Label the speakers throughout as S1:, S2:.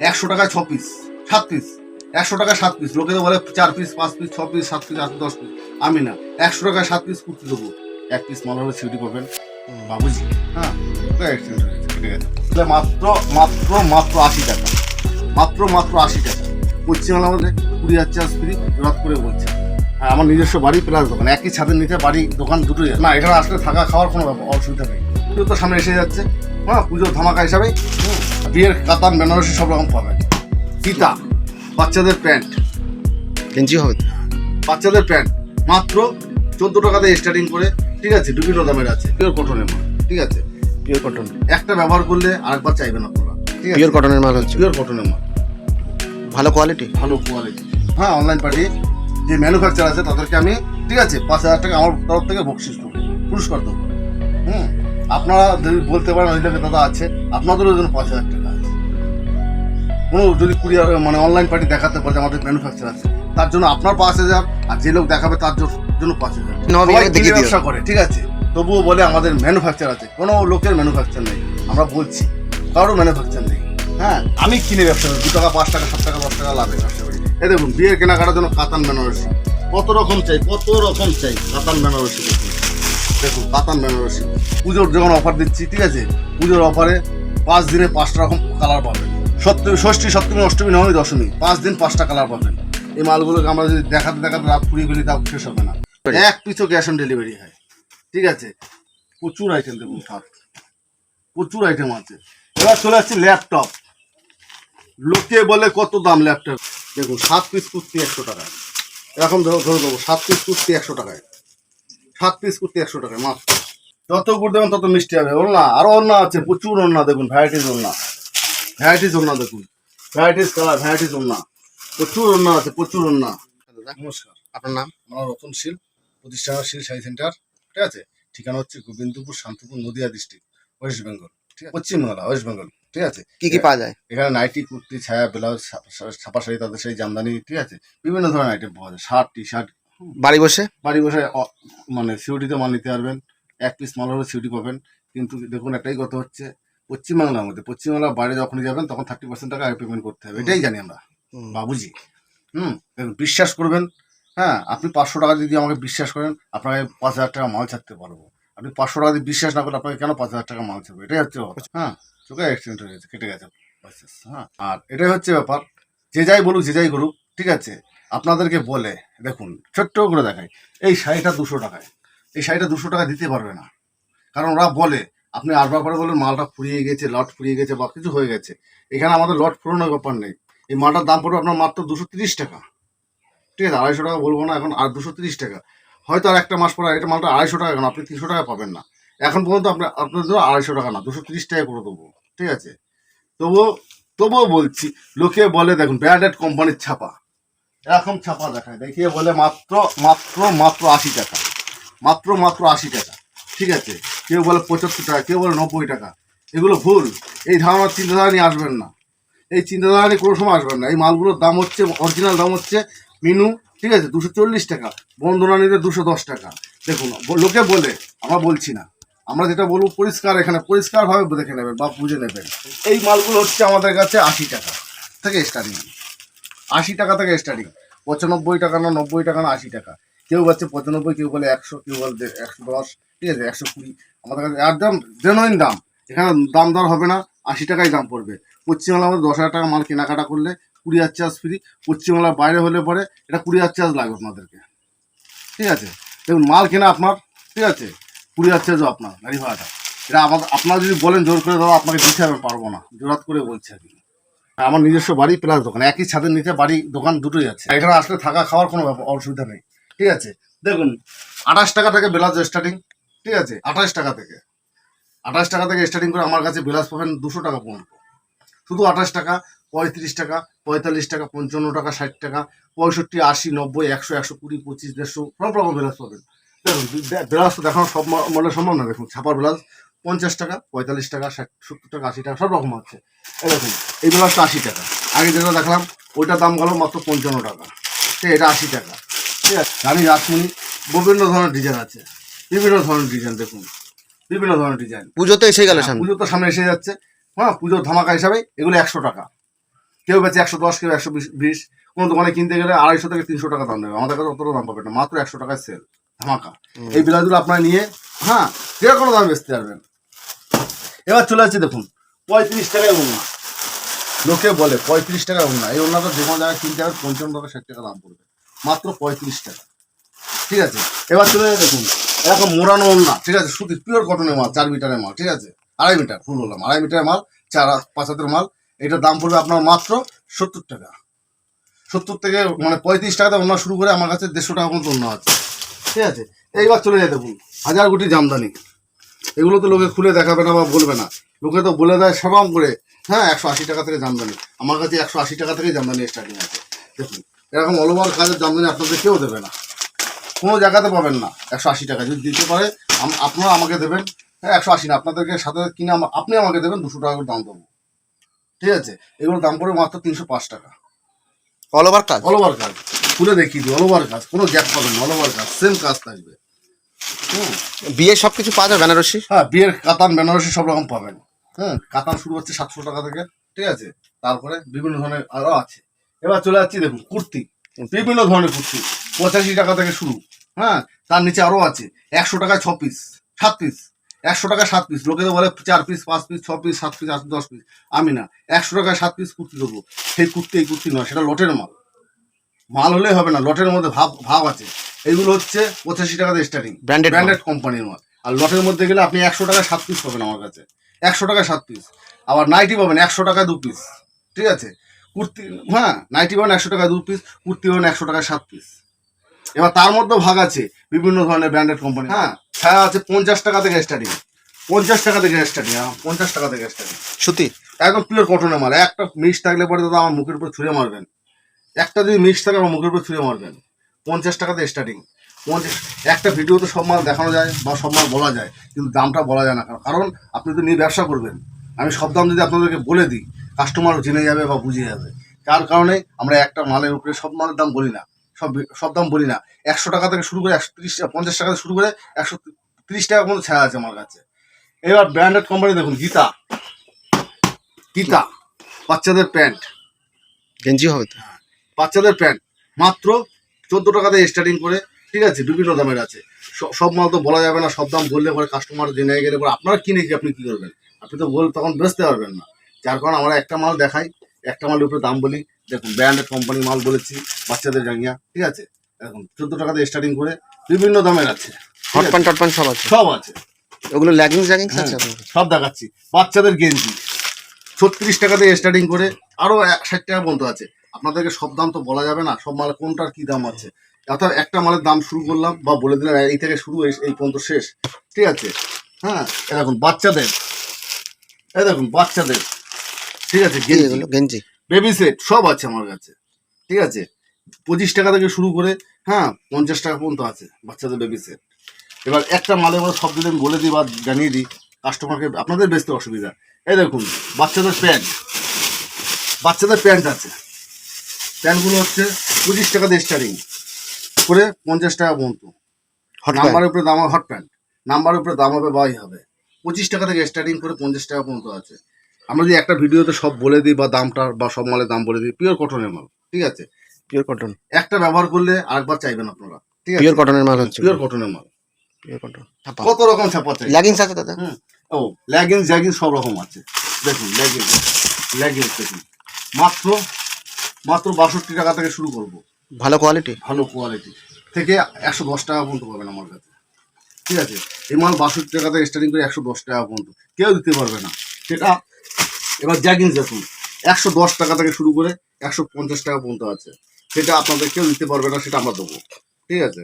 S1: একশো টাকায় ছ পিস সাত পিস একশো টাকায় সাত পিস লোকে তো বলে চার পিস পাঁচ পিস ছ পিস সাত পিস আট দশ পিস আমি না একশো টাকায় সাত পিস কুর্তি দেবো। এক পিস মাল হলে সিউটি পাবেন বাবুজি হ্যাঁ মাত্র মাত্র মাত্র আশি টাকা মাত্র মাত্র আশি টাকা। পশ্চিমবাংলা মধ্যে কুড়ি হাজার চার্জ ফ্রি রদ করে বলছে। হ্যাঁ আমার নিজস্ব বাড়ি প্লাস দোকান একই ছাদের নিচে বাড়ি দোকান দুটোই। না এখানে আসলে থাকা খাওয়ার কোনো অসুবিধা নেই। পুজো তো সামনে এসে যাচ্ছে। হ্যাঁ পুজোর ধামাকা হিসাবে হুম, বিয়ের কাতান বেনারসি সব রকম পাবেন সীতা বাচ্চাদের প্যান্ট।
S2: গেঞ্জি হবে
S1: বাচ্চাদের প্যান্ট। মাত্র চোদ্দ টাকা দিয়ে স্টার্টিং করে ঠিক আছে বিভিন্ন দামের আছে। পিওর কটনের মাল ঠিক আছে?
S2: পিওর কটন
S1: একটা ব্যবহার করলে আরেকবার চাইবেন আপনারা ঠিক আছে?
S2: পিওর কটনের মাল হচ্ছে।
S1: পিওর কটনের মাল।
S2: ভালো কোয়ালিটি
S1: ভালো কোয়ালিটি হ্যাঁ অনলাইন পাঠিয়ে যে ম্যানুফ্যাকচার আছে তাদেরকে আমি ঠিক আছে পাঁচ হাজার টাকা আমার তরফ থেকে বকশিস দেবো পুরস্কার দেবো। হুম আপনারা যদি বলতে পারেন ওই দাদা আছে আপনাদেরও জন্য পাঁচ হাজার টাকা। কোনো যদি কুরিয়ার মানে অনলাইন পার্টি দেখাতে পারে আমাদের ম্যানুফ্যাকচার আছে তার জন্য আপনার পাঁচ হাজার আর যে লোক দেখাবে তার জন্য- পাঁচ হাজার। ব্যবসা করে ঠিক আছে? তবুও বলে আমাদের ম্যানুফ্যাকচার আছে কোনো লোকের ম্যানুফ্যাকচার নেই আমরা বলছি কারও ম্যানুফ্যাকচার নেই হ্যাঁ? আমি কিনে ব্যবসা করি দু টাকা পাঁচ টাকা সাত টাকা দশ টাকা লাভে ব্যবসা করি। এ দেখুন বিয়ের কেনাকাটার জন্য কাতান বেনারসি কত রকম চাই কত রকম চাই কাতান বেনারসি দেখুন। কাতান বেনারসি পুজোর যখন অফার দিচ্ছি ঠিক আছে? পুজোর অফারে পাঁচ দিনে পাঁচটা রকম কালার পাবেন সপ্তমী ষষ্ঠী, সপ্তমী, অষ্টমী, নবমী, দশমী, পাঁচ দিন পাঁচটা কালার পাবেন এই মালগুলোকে আমরা যদি দেখাতে দেখাতে রাত ফুরিয়ে ফেলি, তাও শেষ হবে না। এক পিছু ক্যাশ অন ডেলিভারি হয়। ঠিক আছে? প্রচুর আইটেম দেখুন থাক প্রচুর আইটেম আছে। এবার চলে আসছে ল্যাপটপ লোকে বলে কত দাম ল্যাপটপ দেখুন, সাত পিস কুর্তি একশো টাকায় এরকম ধরো, ধরে দেবো সাত পিস কুর্তি একশো টাকায়। সাত পিস কুর্তি একশো টাকায়, মাত্র। যত গুড় দেবেন তত মিষ্টি হবে। ওলনা আরও ওলনা আছে, প্রচুর ওলনা দেখুন ভ্যারাইটিস ওলনা ভ্যারাইটিস ওলনা দেখুন ভ্যারাইটিস কালার ভ্যারাইটিস ওলনা প্রচুর ওলনা আছে প্রচুর ওলনা নমস্কার।
S2: আপনার নাম?
S1: আমার রতন শীল প্রতিষ্ঠান শীল শাড়ি সেন্টার। ঠিক আছে? ঠিকানা হচ্ছে গোবিন্দপুর শান্তিপুর নদিয়া ডিস্ট্রিক্ট ওয়েস্ট বেঙ্গল ঠিক আছে? পশ্চিমবাংলা ওয়েস্ট বেঙ্গল ঠিক আছে?
S2: কি কি পাওয়া যায়?
S1: এখানে নাইটি কুর্তি ছায়া ব্লাউজ ছাপা শাড়ি তাদের সেই জামদানি ঠিক আছে? বিভিন্ন ধরনের আইটেম পাওয়া যায়। শার্ট টি শার্ট
S2: বাড়ি বসে?
S1: বাড়ি বসে মানে সিউটিতে মাল নিতে পারবেন। এক পিস মাল হলে সিউটি পাবেন। কিন্তু দেখুন একটাই কথা হচ্ছে পশ্চিমবাংলার মধ্যে পশ্চিমবাংলার বাইরে যখনই যাবেন তখন থার্টি পার্সেন্ট টাকা পেমেন্ট করতে হবে। এটাই জানি আমরা। বাবুজি হুম? দেখুন বিশ্বাস করবেন হ্যাঁ? আপনি পাঁচশো টাকা যদি আমাকে বিশ্বাস করেন আপনাকে পাঁচ হাজার টাকা মাল ছাড়তে পারব। আপনি পাঁচশো টাকা যদি বিশ্বাস না করলে আপনাকে কেন পাঁচ হাজার টাকা মাল ছাড়বো? এটাই হচ্ছে হ্যাঁ? চোখে অ্যাক্সিডেন্ট হয়ে গেছে কেটে গেছে। হ্যাঁ? আর এটাই হচ্ছে ব্যাপার যে যাই বলুক যে যাই করুক ঠিক আছে? আপনাদেরকে বলে দেখুন ছোট্ট করে দেখায় এই শাড়িটা দুশো টাকায়। এই শাড়িটা দুশো টাকা দিতে পারবে না। কারণ ওরা বলে আপনি আরবার পরে বলেন, মালটা ফুরিয়ে গেছে লট ফুরিয়ে গেছে বা কিছু হয়ে গেছে। এখানে আমাদের লট ফুরোনোর ব্যাপার নেই। এই মালটার দাম পড়বে আপনার মাত্র দুশো তিরিশ টাকা। ঠিক আছে, আড়াইশো টাকা বলব না, এখন আর দুশো তিরিশ টাকা। হয়তো আর একটা মাস পরে এটা মালটা আড়াইশো টাকা, এখন আপনি তিনশো টাকা পাবেন না। এখন পর্যন্ত আপনার আপনার জন্য আড়াইশো টাকা না, দুশো তিরিশ টাকা করে দেবো। ঠিক আছে? তবুও তবুও বলছি, লোকে বলে দেখুন ব্র্যান্ডেড কোম্পানির ছাপা। এরকম ছাপা দেখায়, দেখিয়ে বলে মাত্র মাত্র মাত্র আশি টাকা। মাত্র মাত্র আশি টাকা। ঠিক আছে? কেউ বলে পঁচাত্তর টাকা, কেউ বলে নব্বই টাকা। এগুলো ভুল। এই ধারণার চিন্তাধারা নিয়ে আসবেন না। এই চিন্তাধারা নিয়ে কোনো সময় আসবেন না। এই মালগুলোর দাম হচ্ছে অরিজিনাল দাম হচ্ছে মিনু, ঠিক আছে, দুশো চল্লিশ টাকা, বন্ধনা নিতে দুশো দশ টাকা। দেখুন লোকে বলে, আমরা বলছি না। আমরা যেটা বলব পরিষ্কার এখানে, পরিষ্কারভাবে দেখে নেবেন বা বুঝে নেবেন। এই মালগুলো হচ্ছে আমাদের কাছে আশি টাকা থেকে স্টার্টিং আশি টাকা থেকে স্টার্টিং পঁচানব্বই টাকা না, নব্বই টাকা না, আশি টাকা। কেউ বলছে পঁচানব্বই, কেউ বলে একশো, কেউ বলে একশো দশ। ঠিক আছে, একশো কুড়ি। আমাদের কাছে একদম জেনুইন দাম। এখানে দাম দর হবে না, আশি টাকাই দাম পড়বে। পশ্চিমবাংলার মধ্যে দশ হাজার টাকা মাল কেনাকাটা করলে কুড়ি হাজার চার্জ ফ্রি পশ্চিমবাংলার বাইরে হলে পরে এটা কুড়ি হাজার চার্জ লাগবে আপনাদেরকে। ঠিক আছে? দেখুন, মাল কেনা আপনার, ঠিক আছে? কুড়ি হাজার চার্জও আপনার, গাড়ি ভাড়াটা। এটা আমাদের, আপনারা যদি বলেন জোর করে দাদা আপনাকে দিতে হবে, পারব না। জোরাত করে বলছি আর কি আমার নিজস্ব বাড়ি, প্লাস দোকান। একই ছাদের নিচে বাড়ি, দোকান দুটোই আছে। এখানে আসলে থাকা, খাওয়ার কোনো অসুবিধা নেই। ঠিক আছে? দেখুন, আঠাশ টাকা থেকে ব্লাউজ স্টার্টিং ঠিক আছে? আঠাশ টাকা থেকে। আঠাশ টাকা থেকে স্টার্টিং করে আমার কাছে ব্লাউজ পাবেন দুশো টাকা পর্যন্ত। শুধু আঠাশ টাকা, পঁয়ত্রিশ টাকা, পঁয়তাল্লিশ টাকা, পঞ্চান্ন টাকা, ষাট টাকা, পঁয়ষট্টি, আশি, নব্বই, একশো একশো কুড়ি, পঁচিশ, দেড়শো, সব রকম ব্লাউজ পাবেন। দেখুন ব্লাউজ তো দেখানো সব মনে সম্ভব না, দেখুন, ছাপার ব্লাউজ পঞ্চাশ টাকা, পঁয়তাল্লিশ টাকা, ষাট, সত্তর টাকা, আশি টাকা, সব রকম আছে। দেখুন, এই ব্লাউজটা আশি টাকা। আগে যেটা দেখলাম ওইটার দাম গেল মাত্র পঞ্চান্ন টাকা। ঠিক এটা আশি টাকা। ঠিক আছে, রানী রাসমণি, বিভিন্ন ধরনের ডিজাইন আছে। বিভিন্ন ধরনের ডিজাইন দেখুন। বিভিন্ন ধরনের ডিজাইন
S2: পুজো তো এসে গেল সামনে।
S1: পুজো তো সামনে এসে যাচ্ছে। হ্যাঁ পুজোর ধামাকা হিসাবে এগুলো একশো টাকা। কেউ বেচে একশো দশ কেউ একশো বিশ কোনো দোকানে কিনতে গেলে আড়াইশো থেকে তিনশো টাকা দাম দেবে আমাদের কাছে অতটা দাম পাবে না। মাত্র একশো টাকায় সেল ধামাকা। এই বিলাসগুলো আপনারা নিয়ে হ্যাঁ যে কোনো দামে বেচতে পারবেন। এবার চলে যাচ্ছে দেখুন পঁয়ত্রিশ টাকায় ওনা লোকে বলে পঁয়ত্রিশ টাকা ওনা এই ওনাটা যে কোনো জায়গায় কিনতে হবে পঞ্চান্ন টাকা ষাট টাকা দাম পড়বে। মাত্র পঁয়ত্রিশ টাকা। ঠিক আছে? এবার চলে যাচ্ছে দেখুন। এরকম মোড়ানো ওনা ঠিক আছে শুধু পিওর কটনের মাল, চার মিটারের মাল, ঠিক আছে? আড়াই মিটার ফুল বললাম আড়াই মিটারের মাল, চার, পাঁচ হাতের মাল। এটার দাম পড়বে আপনার মাত্র সত্তর টাকা। সত্তর থেকে মানে পঁয়ত্রিশ টাকাতে ওনা শুরু করে আমার কাছে দেড়শো টাকা পর্যন্ত ওনা আছে। ঠিক আছে? এইবার চলে যায় দেখুন, হাজার কোটি জামদানি। এগুলো তো লোকে খুলে দেখাবে না বা বলবে না। লোকে তো বলে দেয় সেরকম করে হ্যাঁ একশো আশি টাকা থেকে জামদানি। আমার কাছে একশো আশি টাকা থেকে জামদানি স্টার্টিং আছে। দেখুন, এরকম অল ওভার কাজের জামদানি আপনাদের কেউ দেবে না। কোনো জায়গাতে পাবেন না। একশো আশি টাকা যদি দিতে পারে আপনারা আমাকে দেবেন। হ্যাঁ একশো আশি না আপনাদেরকে সাথে কিনে আপনি আমাকে দেবেন দুশো টাকা করে দাম দেবো। ঠিক আছে? এগুলোর দাম পড়বে মাত্র তিনশো পাঁচ টাকা।
S2: অল ওভার কাজ?
S1: অল ওভার কাজ। খুলে দেখিয়ে দিই অল ওভার কাজ। কোনো গ্যাপ পাবেন না অল ওভার কাজ। সেম কাজ থাকবে। হুম।
S2: বিয়ে সব কিছু পাওয়া যায় বেনারসি?
S1: হ্যাঁ বিয়ের কাতান বেনারসি সব রকম পাবেন। হ্যাঁ কাতান শুরু হচ্ছে সাতশো টাকা থেকে ঠিক আছে? তারপরে বিভিন্ন ধরনের আরও আছে। এবার চলে যাচ্ছি দেখুন কুর্তি। বিভিন্ন ধরনের কুর্তি। পঁচাশি টাকা থেকে শুরু। হ্যাঁ তার নিচে আরও আছে। একশো টাকায় ছ পিস সাত পিস একশো টাকায় সাত পিস লোকে তো বলে চার পিস পাঁচ পিস ছ পিস সাত পিস আট দশ পিস আমি না একশো টাকায় সাত পিস কুর্তি দেবো। সেই কুর্তি এই কুর্তি নয় সেটা লটের মাল। মাল হলেই হবে না লটের মধ্যে ভাব ভাব আছে। এইগুলো হচ্ছে পঁচাশি টাকাতে স্টার্টিং
S2: মাল।
S1: ব্র্যান্ডেড কোম্পানির মাল। আর লটের মধ্যে গেলে আপনি একশো টাকায় সাত পিস পাবেন আমার কাছে। একশো টাকায় সাত পিস আবার নাইটি পাবেন একশো টাকায় দু পিস ঠিক আছে? কুর্তি হ্যাঁ নাইটি পাবেন একশো টাকায় দু পিস কুর্তি পাবেন একশো টাকায় সাত পিস এবার তার মধ্যেও ভাগ আছে বিভিন্ন ধরনের ব্র্যান্ডেড কোম্পানি হ্যাঁ ছায়া আছে পঞ্চাশ টাকা থেকে স্টার্টিং পঞ্চাশ টাকা থেকে স্টার্টিং হ্যাঁ পঞ্চাশ টাকা থেকে স্টার্টিং
S2: সত্যি?
S1: একদম পিওর কটনের মাল। একটা মিক্স থাকলে পরে দাদা আমার মুখের উপর ছুঁড়ে মারবেন। একটা যদি মিক্স থাকে আমার মুখের উপর ছুঁড়ে মারবেন। পঞ্চাশ টাকাতে স্টার্টিং পঞ্চাশ একটা ভিডিওতে সব মাল দেখানো যায় বা সব মাল বলা যায় কিন্তু দামটা বলা যায় না কারণ- কারণ আপনি তো নিয়ে ব্যবসা করবেন। আমি সব দাম যদি আপনাদেরকে বলে দিই কাস্টমার জেনে যাবে বা বুঝে যাবে। তার কারণে? আমরা একটা মালের উপরে সব মালের দাম বলি না। সব সব দাম বলি না। একশো টাকা থেকে শুরু করে একশো তিরিশ পঞ্চাশ টাকা থেকে শুরু করে একশো তিরিশ টাকা পর্যন্ত ছায়া আছে আমার কাছে। এবার ব্র্যান্ডেড কোম্পানি দেখুন গীতা। গীতা বাচ্চাদের প্যান্ট।
S2: গেঞ্জি হবে তো?
S1: বাচ্চাদের প্যান্ট। মাত্র চোদ্দ টাকা থেকে স্টার্টিং করে ঠিক আছে বিভিন্ন দামের আছে। সব মাল তো বলা যাবে না সব দাম বললে পরে কাস্টমার জেনে গেলে পরে আপনারা কিনে কি আপনি কী করবেন? আপনি তো বল তখন বেচতে পারবেন না। যার কারণে আমরা একটা মাল দেখাই একটা মালের উপরে দাম বলি দেখুন ব্র্যান্ডেড কোম্পানি মাল বলেছি বাচ্চাদের জাঙ্গিয়া ঠিক আছে? এখন চোদ্দ টাকা থেকে স্টার্টিং করে বিভিন্ন দামের আছে ঠিক
S2: হট প্যান্ট টট প্যান্ট সব আছে?
S1: সব আছে।
S2: ওগুলো ল্যাগিংস ল্যাগিংস আছে?
S1: সব দেখাচ্ছি। বাচ্চাদের গেঞ্জি ছত্রিশ টাকা থেকে স্টার্টিং করে আরও এক ষাট টাকা পর্যন্ত আছে। আপনাদেরকে সব দাম তো বলা যাবে না সব মালে কোনটার কি দাম আছে? অর্থাৎ একটা মালের দাম শুরু করলাম বা বলে দিলাম এই থেকে শুরু এই- এই পর্যন্ত শেষ ঠিক আছে? হ্যাঁ এ দেখুন বাচ্চাদের এই দেখুন বাচ্চাদের ঠিক আছে গেঞ্জি
S2: এগুলো গেঞ্জি।
S1: বেবি সেট সব আছে আমার কাছে। ঠিক আছে? পঁচিশ টাকা থেকে শুরু করে হ্যাঁ পঞ্চাশ টাকা পর্যন্ত আছে বাচ্চাদের বেবি সেট এবার একটা মালে এবার সব যদি আমি বলে দিই বা জানিয়ে দিই কাস্টমারকে আপনাদের বেচতে অসুবিধা। এই দেখুন বাচ্চাদের প্যান্ট। বাচ্চাদের প্যান্ট আছে। প্যান্টগুলো হচ্ছে পঁচিশ টাকা দিয়ে স্টার্টিং করে পঞ্চাশ টাকা পর্যন্ত। নাম্বারের উপরে দাম হট প্যান্ট নাম্বারের উপরে দাম হবে বাই হবে। পঁচিশ টাকা থেকে স্টার্টিং করে পঞ্চাশ টাকা পর্যন্ত আছে। আমরা যদি একটা ভিডিওতে সব বলে দিই বা দামটা বা সব মালের দাম বলে দিই পিওর কটনের মাল ঠিক আছে?
S2: পিওর কটন
S1: একটা ব্যবহার করলে আরেকবার চাইবেন আপনারা ঠিক আছে?
S2: পিওর কটনের মাল হচ্ছে।
S1: পিওর কটনের মাল।
S2: পিওর কটন
S1: কত রকম ছাপা আছে
S2: ল্যাগিংস আছে দাদা
S1: ও লেগিংস জ্যাগিংস সব রকম আছে। দেখুন লেগিংস লেগিংস দেখুন। মাত্র মাত্র বাষট্টি টাকা থেকে শুরু করব।
S2: ভালো কোয়ালিটি
S1: ভালো কোয়ালিটি থেকে একশো দশ টাকা পর্যন্ত পাবেন আমার কাছে। ঠিক আছে? এই মাল বাষট্টি টাকা থেকে স্টার্টিং করে একশো দশ টাকা পর্যন্ত। কেউ দিতে পারবে না। সেটা এবার জ্যাগিংস দেখুন, একশো দশ টাকা থেকে শুরু করে একশো পঞ্চাশ টাকা পর্যন্ত আছে। সেটা আপনাদের কেউ দিতে পারবে না, সেটা আমরা দেবো। ঠিক আছে?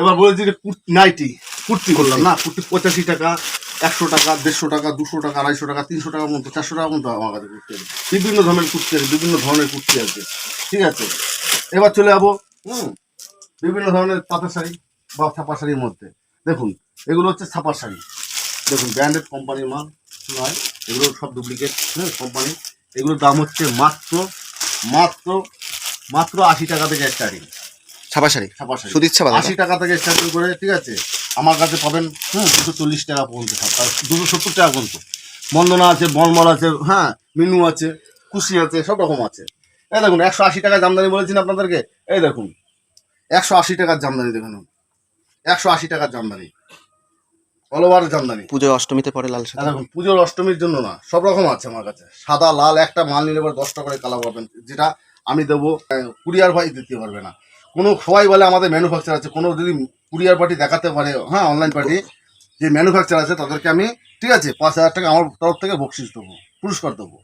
S1: এবার বলেছি যে নাইটি, কুর্তি বললাম না? কুর্তি পঁচাশি টাকা, একশো টাকা, দেড়শো টাকা, দুশো টাকা, আড়াইশো টাকা, তিনশো টাকার মতো চারশো টাকার মতো আমার কাছে কুর্তি আছে। বিভিন্ন ধরনের কুর্তি আছে, বিভিন্ন ধরনের কুর্তি আছে। ঠিক আছে? এবার চলে যাব, হুম, বিভিন্ন ধরনের তাঁতের শাড়ি বা ছাপা শাড়ির মধ্যে। দেখুন, এগুলো হচ্ছে ছাপা শাড়ি। দেখুন ব্র্যান্ডেড কোম্পানির মাল নয় এগুলো সব ডুপ্লিকেট হ্যাঁ কোম্পানি এগুলোর দাম হচ্ছে মাত্র মাত্র মাত্র আশি টাকা থেকে স্টার্টিং
S2: ছাপা শাড়ি?
S1: ছাপা শাড়ি।
S2: সুদিচ্ছে
S1: আশি টাকা থেকে স্টার্টিং করে ঠিক আছে? আমার কাছে পাবেন হুম দুশো চল্লিশ টাকা পর্যন্ত দুশো সত্তর টাকা পর্যন্ত। বন্দনা আছে বনমল আছে হ্যাঁ মিনু আছে খুশি আছে সব রকম আছে। এই দেখুন একশো আশি টাকা জামদানি বলেছি না আপনাদেরকে? এই দেখুন একশো আশি টাকার জামদানি দেখুন একশো আশি টাকার জামদানি। All over Jamdani.
S2: পুজোয় অষ্টমীতে পরে লাল সাদা
S1: দেখুন পুজোর অষ্টমীর জন্য না সব রকম আছে আমার কাছে। সাদা লাল একটা মাল নিলে পরে দশটা করে কালার পাবেন যেটা আমি দেবো কুরিয়ার ভাই দিতে পারবে না। কোনো সবাই বলে আমাদের ম্যানুফ্যাকচার আছে কোনো যদি কুরিয়ার পার্টি দেখাতে পারে হ্যাঁ অনলাইন পার্টি যে ম্যানুফ্যাকচার আছে তাদেরকে আমি ঠিক আছে পাঁচ হাজার টাকা আমার তরফ থেকে বকশিস দেবো পুরস্কার দেবো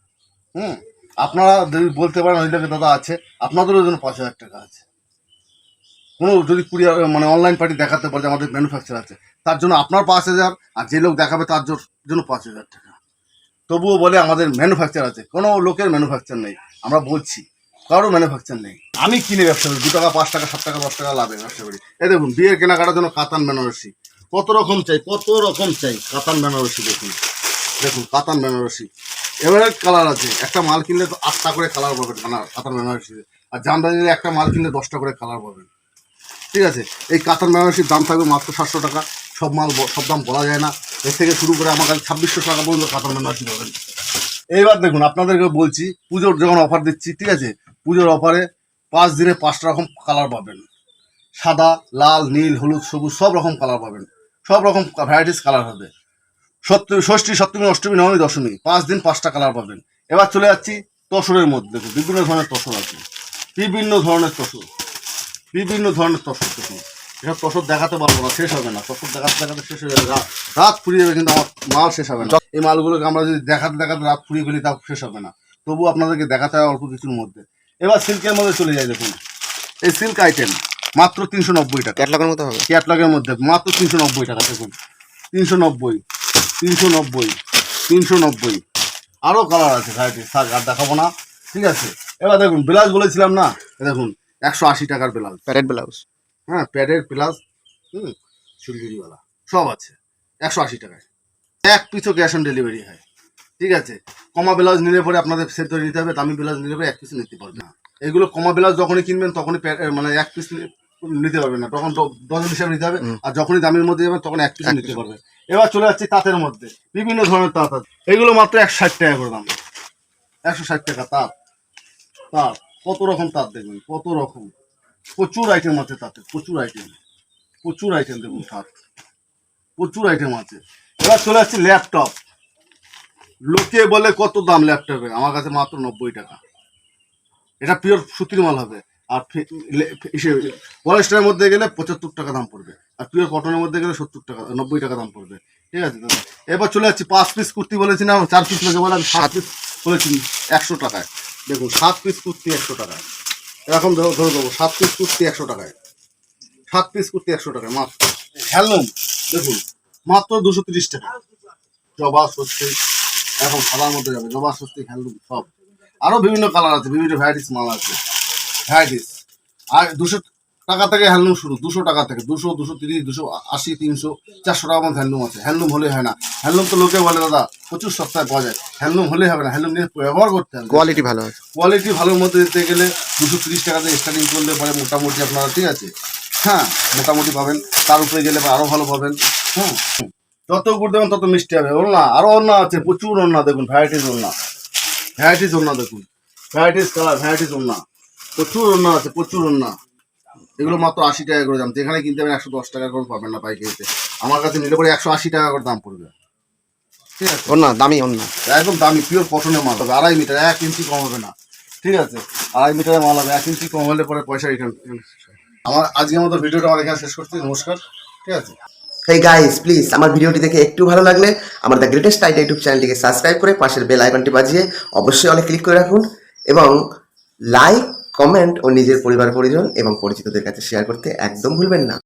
S1: হুম? আপনারা যদি বলতে পারেন ওই দাদা আছে আপনাদেরও জন্য পাঁচ হাজার টাকা আছে। কোনো যদি কুরিয়ার মানে অনলাইন পার্টি দেখাতে পারে যে আমাদের ম্যানুফ্যাকচার আছে, তার জন্য আপনার পাঁচ হাজার, আর যে লোক দেখাবে তার জন্য- পাঁচ হাজার টাকা। তবুও বলে আমাদের ম্যানুফ্যাকচার আছে, কোনো লোকের ম্যানুফ্যাকচার নেই, আমরা বলছি, কারও ম্যানুফ্যাকচার নেই। আমি কিনে ব্যবসা করি, দু টাকা, পাঁচ টাকা, সাত টাকা, দশ টাকা লাভে ব্যবসা করি। এই দেখুন, বিয়ের কেনাকাটার জন্য কাতান বেনারসি, কত রকম চাই, কত রকম চাই, কাতান বেনারসি দেখুন। দেখুন, কাতান বেনারসি। এবারে কালার আছে, একটা মাল কিনলে তো আটটা করে কালার পাবেন কাতান বেনারসিতে। আর জামদানিতে একটা মাল কিনলে দশটা করে কালার পাবেন। ঠিক আছে? এই কাতান বেনারসির দাম থাকবে মাত্র সাতশো টাকা। সব মাল সব দাম বলা যায় না। এর থেকে শুরু করে আমার কাছে ছাব্বিশশো টাকা পর্যন্ত কাতান বেনারসি পাবেন এইবার দেখুন, আপনাদেরকে বলছি, পুজোর যখন অফার দিচ্ছি, ঠিক আছে? পুজোর অফারে পাঁচ দিনে পাঁচটা রকম কালার পাবেন। সাদা, লাল, নীল, হলুদ, সবুজ, সব রকম কালার পাবেন। সব রকম ভ্যারাইটিস কালার হবে। সপ্তমী ষষ্ঠী, সপ্তমী, অষ্টমী, নবমী, দশমী, পাঁচ দিন পাঁচটা কালার পাবেন। এবার চলে যাচ্ছি তসরের মধ্যে। দেখুন, বিভিন্ন ধরনের তসর আছে। বিভিন্ন ধরনের তসর। বিভিন্ন ধরনের তসর দেখুন এসব তসর দেখাতে পারব না শেষ হবে না। তসর দেখাতে দেখাতে শেষ হয়ে যাবে। রাত রাত ফুরিয়ে যাবে কিন্তু আমার মাল শেষ হবে না। এই মালগুলোকে আমরা যদি দেখাতে দেখাতে রাত ফুরিয়ে ফেলি তাও শেষ হবে না। তবু আপনাদেরকে দেখাতে হয় অল্প কিছুর মধ্যে। এবার সিল্কের মধ্যে চলে যায় দেখুন। এই সিল্ক আইটেম মাত্র তিনশো নব্বই টাকা।
S2: ক্যাটলগের মতো হবে?
S1: ক্যাটলগের মধ্যে মাত্র তিনশো নব্বই টাকা দেখুন। তিনশো নব্বই তিনশো নব্বই তিনশো নব্বই। আরও কালার আছে থাক আর দেখাবো না। ঠিক আছে? এবার দেখুন ব্লাউজ বলেছিলাম না? দেখুন একশো আশি টাকার ব্লাউজ।
S2: প্যারেড ব্লাউজ
S1: হ্যাঁ প্যাডের প্লাস হুম শিলগিরিওয়ালা সব আছে একশো আশি টাকায়। এক পিছু ক্যাশ অন ডেলিভারি হয়। ঠিক আছে কমা ব্লাউজ নিলে পরে আপনাদের সেট ধরে নিতে হবে দামি ব্লাউজ নিলে পরে এক পিস নিতে পারবে না। এগুলো কমা ব্লাউজ যখনই কিনবেন তখনই মানে এক পিস নিতে পারবেন না। তখন ডজন হিসাবে নিতে হবে আর যখনই দামের মধ্যে যাবেন তখন এক পিস নিতে পারবে এবার চলে যাচ্ছে তাঁতের মধ্যে। বিভিন্ন ধরনের তাঁত আছে। এগুলো মাত্র একশো ষাট টাকা করে দাম। একশো ষাট টাকা তাঁত। তাঁত। কত রকম তাঁত দেখবেন, কত রকম। প্রচুর আইটেম আছে তাতে, প্রচুর আইটেম প্রচুর আইটেম দেখুন তাঁত। প্রচুর আইটেম আছে। এবার চলে আসছে ল্যাপটপ লোকে বলে কত দাম ল্যাপটপে আমার কাছে মাত্র নব্বই টাকা। এটা পিওর সুতির মাল হবে। আর পলিস্টারের মধ্যে গেলে পঁচাত্তর টাকা দাম পড়বে। আর পিওর কটনের মধ্যে গেলে সত্তর টাকা, নব্বই টাকা দাম পড়বে। ঠিক আছে দাদা? এবার চলে যাচ্ছি পাঁচ পিস কুর্তি বলেছি না, চার পিস লোকে বলে আমি সাত পিস বলেছি একশো টাকায়। দেখুন, সাত পিস কুর্তি একশো টাকায় এরকম ধরো দেবো সাত পিস কুর্তি একশো টাকায়। সাত পিস কুর্তি একশো টাকায়, মাত্র। হ্যালম দেখুন, মাত্র দুশো তিরিশ টাকা। জবা সত্যি এখন সাদার মধ্যে যাবে, জবা সত্যি হ্যান্ডলুম সব। আরও বিভিন্ন কালার আছে, বিভিন্ন ভ্যারাইটিস মাল আছে। ভ্যারাইটিস আর দুশো টাকা থেকে হ্যান্ডলুম শুরু দুশো টাকা থেকে দুশো দুশো তিরিশ দুশো আশি তিনশো চারশো টাকা মধ্যে হ্যান্ডলুম আছে। হ্যান্ডলুম হলে হয় না। হ্যান্ডলুম তো লোকে বলে দাদা প্রচুর সস্তায় পাওয়া যায়। হ্যান্ডলুম হলে হবে না। হ্যান্ডলুম নিয়ে ব্যবহার করতে হবে।
S2: কোয়ালিটি ভালো আছে।
S1: কোয়ালিটি ভালোর মধ্যে দিতে গেলে দুশো তিরিশ টাকা টাকাতে স্টার্টিং করলে পরে মোটামুটি আপনারা ঠিক আছে? হ্যাঁ মোটামুটি পাবেন। তার উপরে গেলে আরও ভালো পাবেন। হ্যাঁ যত উপর দেবেন তত মিষ্টি হবে। ওড়না আরও ওড়না আছে। প্রচুর ওড়না দেখুন ভ্যারাইটিস ওড়না। ভ্যারাইটিস ওড়না দেখুন। ভ্যারাইটিস কালার ভ্যারাইটিস ওড়না। প্রচুর ওড়না আছে প্রচুর ওড়না। এগুলো মাত্র আশি টাকা করে দাম। যেখানে কিনতে পারেন একশো দশ টাকা করে পাবেন না পাইকারিতে। আমার কাছে নিলে পরে একশো আশি টাকা করে দাম পড়বে। ঠিক আছে?
S2: দামি
S1: একদম দামি পিওর কটনের মাল হবে। আড়াই মিটার এক ইঞ্চি কম হবে না। ঠিক আছে? আড়াই মিটারের মাল হবে এক ইঞ্চি কম হলে পরে পয়সা রিটার্ন আমার আজকের মতো ভিডিওটা আমার এখানে শেষ করছি। নমস্কার। ঠিক আছে?
S3: গাইস প্লিজ আমার ভিডিওটি দেখে একটু ভালো লাগলে আমার দ্য গ্রেটেস্ট আইডিয়া ইউটিউব চ্যানেলটিকে সাবস্ক্রাইব করে পাশের বেল আইকনটি বাজিয়ে অবশ্যই অনেক ক্লিক করে রাখুন এবং লাইক কমেন্ট ও নিজের পরিবার পরিজন এবং পরিচিতদের কাছে শেয়ার করতে একদম ভুলবেন না।